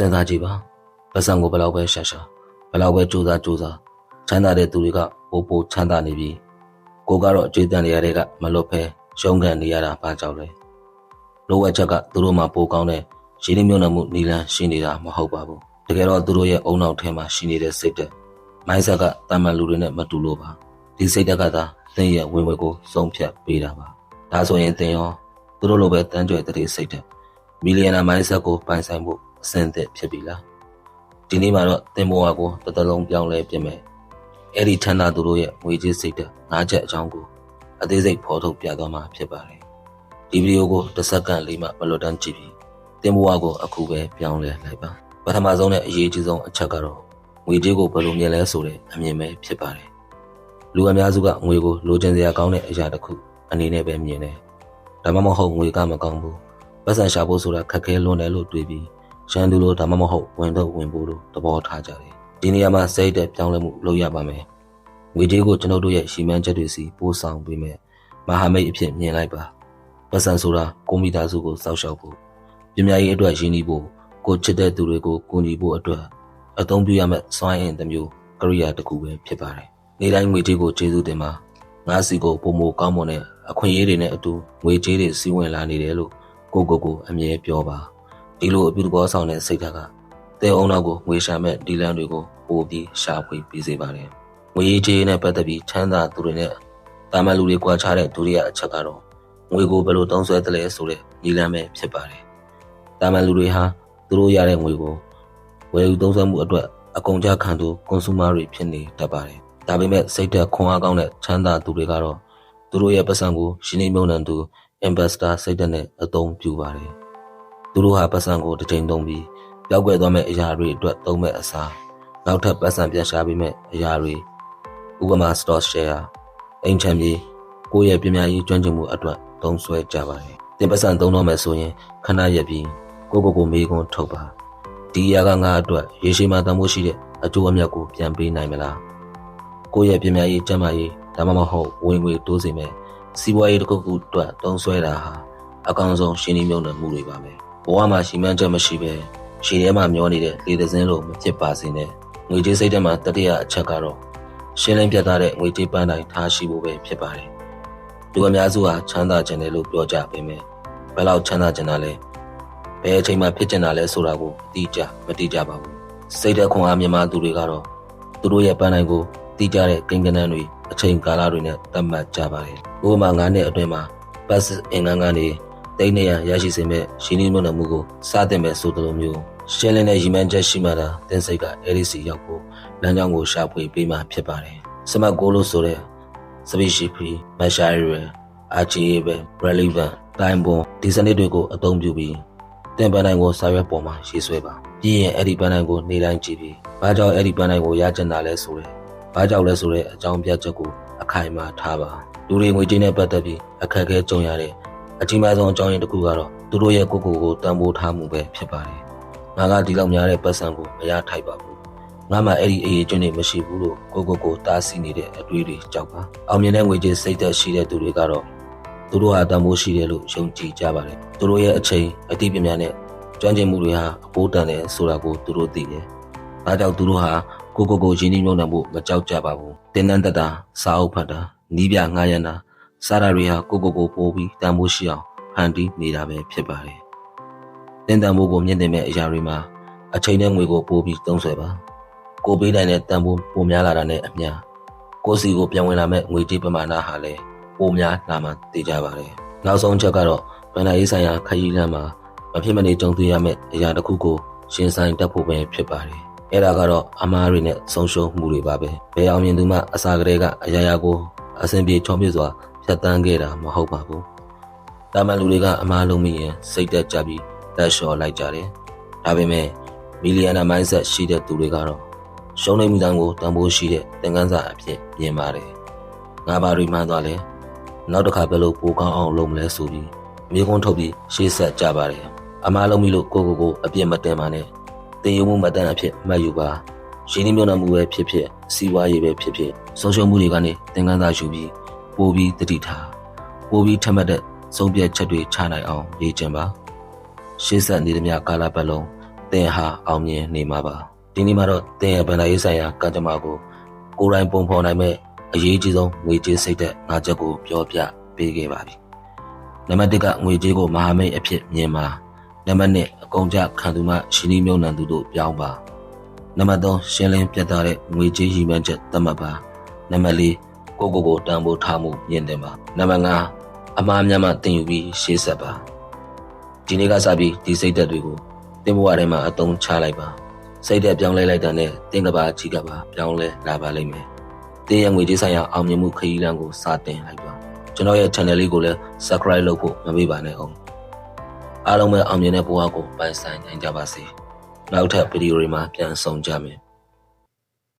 စဉ်းစားကြည့်ပါပတ်စံကိုဘယ်လောက်ပဲရှာရှာဘယ်လောက်ပဲစူးစမ်းစူးစမ်းချမ်းသာတဲ့သူတွေကပိုပိုချမ်းသာနေပြီကိုကတော့အကျွေးတန်နေရတဲ့ကမလွတ်ဖဲရှုံးကန်နေရတာဘာကြောင့်လဲလိုအပ်ချက်ကသူတို့မှပိုကောင်းတဲ့ရင်းနှီးမြှုပ်နှံမှုနီလန်းရှိနေတာမဟုတ်ပါဘူးတကယ်တော့သူတို့ရဲ့အုံနောက်ထဲမှာရှိနေတဲ့စိတ်တက်မိုင်းဆက်ကတာမန်လူတွေနဲ့မတူလို့ပါဒီစိတ်တက်ကသာသင်ရဲ့ဝင်ဝယ်ကိုစုံဖြတ်ပေးတာပါဒါဆိုရင်သင်ရောသူတို့လိုပဲတန်းကြွယ်တဲ့စိတ်တက်မီလီယံနာမိုင်းဆက်ကိုပိုင်ဆိုင်ဖို့ အဆင့်သက်ဖြစ်ပြီလားဒီနေ့မှာတော့သင်ဘဝကိုတစ်သလုံးပြောင်းလဲပြင်မယ်အဲ့ဒီချမ်းသာသူတို့ရဲ့ငွေကြေးစိတ်တက်ငါးချက်အကြောင်းကိုအသေးစိတ်ဖော်ထုတ်ပြသွားမှာဖြစ်ပါတယ်ဒီဗီဒီယိုကိုတစ်စက္ကန့်လေးမှမလွတ်တမ်းကြည့်ပြီးသင်ဘဝကိုအခုပဲပြောင်းလဲလိုက်ပါပထမဆုံးနဲ့အရေးကြီးဆုံးအချက်ကတော့ငွေကြေးကိုဘယ်လိုမြင်လဲဆိုတဲ့အမြင်ပဲဖြစ်ပါတယ်လူအများစုကငွေကိုလိုချင်စရာကောင်းတဲ့အရာတစ်ခုအနေနဲ့ပဲမြင်တယ်ဒါမှမဟုတ်ငွေကမကောင်းဘူးပတ်စံရှာဖို့ဆိုတာခက်ခဲလွန်းတယ်လို့တွေးပြီး ရှမ်းသူလိုဒါမှမဟုတ်ဝင်တော့ဝင်ဖို့လို့သဘောထားကြတယ်ဒီနေရာမှာစိတ်တဲ့ပြောင်းလဲမှုလုပ်ရပါမယ်ငွေကြေးကိုကျွန်တော်တို့ရဲ့ရှီမန်းချက်တွေစီပို့ဆောင်ပေးမယ်မဟာမိတ်အဖြစ်မြင်လိုက်ပါပတ်စံဆိုတာကိုမိသားစုကိုစောက်ရှောက်ဖို့ပြမြရေးအတွက်ရင်းနှီးဖို့ကိုချစ်တဲ့သူတွေကိုကူညီဖို့အတွက်အသုံးပြုရမယ့်စွမ်းအင်တစ်မျိုးကရိယာတစ်ခုပဲဖြစ်ပါတယ်နေတိုင်းငွေကြေးကိုကျေးဇူးတင်ပါငါစီကိုပုံမကောင်းမွန်တဲ့အခွင့်အရေးတွေနဲ့အတူငွေကြေးတွေစီးဝင်လာနေတယ်လို့ကိုကိုကိုအမြဲပြောပါ ဒီလိုအပြုသဘောဆောင်တဲ့စိတ်ဓာတ်ကတဲအုံနောက်ကိုငွေရှာမဲ့ဒီလန်းတွေကိုပို့ပြီးရှာဖွေပြီးစေပါတယ်ငွေရေးကြေးနဲ့ပတ်သက်ပြီးချမ်းသာသူတွေနဲ့တာမန်လူတွေကြွားချတဲ့ဒုတိယအချက်ကတော့ငွေကိုဘယ်လိုသုံးစွဲသလဲဆိုတဲ့ဒီလန်းပဲဖြစ်ပါတယ်တာမန်လူတွေဟာသူတို့ရတဲ့ငွေကိုဝယ်ယူသုံးစွဲမှုအတွက်အကုန်ကြခံသူ consumer တွေဖြစ်နေတတ်ပါတယ်ဒါပေမဲ့စိတ်သက်ခွန်အားကောင်းတဲ့ချမ်းသာသူတွေကတော့သူတို့ရဲ့ပတ်စံကိုရှင်းနေမြုံနှံသူ investor စိတ်သက်နဲ့အသုံးပြုပါတယ်။ သူတို့ဟာပတ်စံကိုတစ်ချိန်သုံးပြီးပျောက်ကွယ်သွားမဲ့အရာတွေအတွက်သုံးမဲ့အစားနောက်ထပ်ပတ်စံပြန်ရှာပေးမဲ့အရာတွေဥပမာ stock share အိမ်ချမ်းမြေကိုယ့်ရဲ့ပြမြရေးကျွမ်းကျင်မှုအတွက်သုံးစွဲကြပါတယ်။တင်ပတ်စံသုံးတော့မယ်ဆိုရင်ခဏရက်ပြီးကိုကိုကိုမေးခွန်းထုတ်ပါ။ဒီအရာကငါအတွက်ရေရှည်မှတန်ဖိုးရှိတဲ့အကျိုးအမြတ်ကိုပြန်ပေးနိုင်မလား။ကိုယ့်ရဲ့ပြမြရေးကျန်းမာရေးဒါမှမဟုတ်ဝင်ငွေတိုးစေမယ်စီးပွားရေးတစ်ခုခုအတွက်တုံးဆွဲတာဟာအကောင်ဆုံးရှင်းနှီးမြုံနယ်မှုတွေပါပဲ ဘဝမှာရှိမှန်းချက်မရှိပဲရှည်ထဲမှာမျောနေတဲ့လေသစင်းလိုမဖြစ်ပါစေနဲ့ငွေကြေးစိတ်ထဲမှာတတိယအချက်ကတော့ရှင်းလင်းပြသတဲ့ငွေကြေးပန်းတိုင်းထားရှိဖို့ပဲဖြစ်ပါတယ်လူအများစုဟာချမ်းသာခြင်းတယ်လို့ပြောကြပေမဲ့ဘယ်လောက်ချမ်းသာခြင်းတာလဲဘယ်အချိန်မှဖြစ်ကျင်တာလဲဆိုတာကိုအတိအကျမတိကျပါဘူးစိတ်သက်ခွန်အားမြင်မှသူတွေကတော့သူတို့ရဲ့ပန်းတိုင်းကိုတိကျတဲ့ကိန်းဂဏန်းတွေအချိန်ကာလတွေနဲ့သတ်မှတ်ကြပါတယ်။ဥပမာ9နှစ်အတွင်းမှာပတ်စ်အင်္ဂန်းကနေ တိတ်နေရရရှိစေမဲ့ရှင်းလင်းမှုမှုကိုစတင်မဲ့ဆိုသလိုမျိုးရှင်းလင်းတဲ့ရည်မှန်းချက်ရှိမှသာတင်းစိတ်ကအဲဒီစီရောက်ဖို့လမ်းကြောင်းကိုရှာဖွေပေးမှဖြစ်ပါတယ်။စမတ်ကိုလို့ဆိုတဲ့ specific measure achieve relevant time bomb ဒီစနစ်တွေကိုအသုံးပြုပြီးတင်ပန်းတိုင်းကိုစာရွက်ပေါ်မှာရေးဆွဲပါပြီးရင်အဲ့ဒီပန်းတိုင်းကိုနေတိုင်းကြည့်ပြီးဘာကြောင့်အဲ့ဒီပန်းတိုင်းကိုရကျင်တာလဲဆိုတဲ့ဘာကြောင့်လဲဆိုတဲ့အကြောင်းပြချက်ကိုအခိုင်အမာထားပါလူတွေငွေကြေးနဲ့ပတ်သက်ပြီးအခက်အခဲကြုံရတဲ့ အကြီးမားဆုံးအကြောင်းရင်းတစ်ခုကတော့သူတို့ရဲ့ကိုယ်ကိုယ်ကိုတန်ဖိုးထားမှုပဲဖြစ်ပါတယ်ငါကဒီလောက်များတဲ့ပတ်စံကိုမရထိုက်ပါဘူးငါမှအဲ့ဒီအရေးကျွန်းတွေမရှိဘူးလို့ကိုကိုကိုတားဆီးနေတဲ့အတွေးတွေကြောက်ပါအောင်မြင်တဲ့ငွေကြေးစိတ်သက်ရှိတဲ့သူတွေကတော့သူတို့ဟာတန်ဖိုးရှိတယ်လို့ယုံကြည်ကြပါတယ်သူတို့ရဲ့အချိန်အသိပညာနဲ့ကျွမ်းကျင်မှုတွေဟာအပိုးတန်တယ်ဆိုတာကိုသူတို့သိတယ်ဒါကြောင့်သူတို့ဟာကိုကိုကိုရင်းနှီးမြှုပ်နှံဖို့မကြောက်ကြပါဘူးတင်းတန်းတက်တာစာအုပ်ဖတ်တာနီးပြငှားရမ်းတာ စားတာတွေဟာကိုကိုကိုပိုးပြီးတန်ဖိုးရှိအောင်ဖန်တီးနေတာပဲဖြစ်ပါတယ်တင်းတန်ဖိုးကိုမြင့်တင်မဲ့အရာတွေမှာအချိန်နဲ့ငွေကိုပိုးပြီးသုံးဆွဲပါကိုပေးနိုင်တဲ့တန်ဖိုးပိုများလာတာနဲ့အမျှကိုစီကိုပြန်ဝင်လာမဲ့ငွေကြေးပမာဏဟာလည်းပိုများလာမှသိကြပါတယ်နောက်ဆုံးချက်ကတော့ဗန္ဒာရေးဆိုင်ရာခရီးလမ်းမှာမဖြစ်မနေကြုံတွေ့ရမယ့်အရာတစ်ခုကိုရှင်းဆိုင်တတ်ဖို့ပဲဖြစ်ပါတယ်အဲ့ဒါကတော့အမားတွေနဲ့ဆုံးရှုံးမှုတွေပါပဲဘယ်အောင်မြင်သူမှအစာကလေးကအရာရာကိုအဆင်ပြေချောပြစွာ ဖြတ်တန်းခဲ့တာမဟုတ်ပါဘူးတာမန်လူတွေကအမားလုံးမိရင်စိတ်တက်ကြပြီးလက်လျှော်လိုက်ကြတယ်ဒါပေမဲ့မီလီယံနာမိုင်းဆက်ရှိတဲ့သူတွေကတော့ရှုံးနေမှုတန်းကိုတန်ဖိုးရှိတဲ့သင်ခန်းစာအဖြစ်မြင်ပါတယ်ငါဘာတွေမှန်းသွားလဲနောက်တစ်ခါဘယ်လိုပိုကောင်းအောင်လုပ်မလဲဆိုပြီးမြေခွန်းထုတ်ပြီးရှေ့ဆက်ကြပါတယ်အမားလုံးမိလို့ကိုကိုကိုအပြစ်မတင်ပါနဲ့တင်ယူမှုမတန်အဖြစ်မှတ်ယူပါရင်းနှီးမြှုပ်နှံမှုပဲဖြစ်ဖြစ်စီးပွားရေးပဲဖြစ်ဖြစ်ဆုံးရှုံးမှုတွေကနေသင်ခန်းစာယူပြီး ပို့ပြီးတတိထားပို့ပြီးထက်မှတ်တဲ့ဆုံးဖြတ်ချက်တွေချနိုင်အောင်ရေးချင်ပါရှေ့ဆက်နေသမျှကာလပတ်လုံးသင်ဟာအောင်မြင်နေမှာပါဒီနေ့မှာတော့သင်ရဲ့ဗန္ဒာရေးဆိုင်ရာကံကြမ္မာကိုကိုယ်တိုင်ပုံဖော်နိုင်မဲ့အရေးကြီးဆုံးငွေကြေးစိတ်သက်ငါးချက်ကိုပြောပြပေးခဲ့ပါပြီနံပါတ်1ကငွေကြေးကိုမဟာမိတ်အဖြစ်မြင်ပါနံပါတ်2အကုန်ကြခံသူမှရှင်ဤမြုံနံသူတို့ပြောင်းပါနံပါတ်3ရှင်းလင်းပြတ်သားတဲ့ငွေကြေးရည်မှန်းချက်သတ်မှတ်ပါနံပါတ်4 ကိုကိုကိုတန်ဖိုးထားမှုမြင့်တင်ပါနံပါတ်5အမှားများမှတင်ယူပြီးရှေ့ဆက်ပါဒီနေ့ကစပြီးဒီစိတ်သက်တွေကိုတင်ဘဝထဲမှာအသုံးချလိုက်ပါစိတ်သက်ပြောင်းလဲလိုက်တဲ့နဲ့တင်ကဘာကြီးကပါပြောင်းလဲလာပါလိမ့်မယ်တင်းရဲ့ငွေကြေးဆိုင်ရာအောင်မြင်မှုခရီးလမ်းကိုစတင်လိုက်ပါကျွန်တော်ရဲ့ channel လေးကိုလည်း subscribe လုပ်ဖို့မမေ့ပါနဲ့အောင်အားလုံးပဲအောင်မြင်တဲ့ဘဝကိုပိုင်ဆိုင်နိုင်ကြပါစေနောက်ထပ်ဗီဒီယိုတွေမှာပြန်ဆောင်ကြမယ်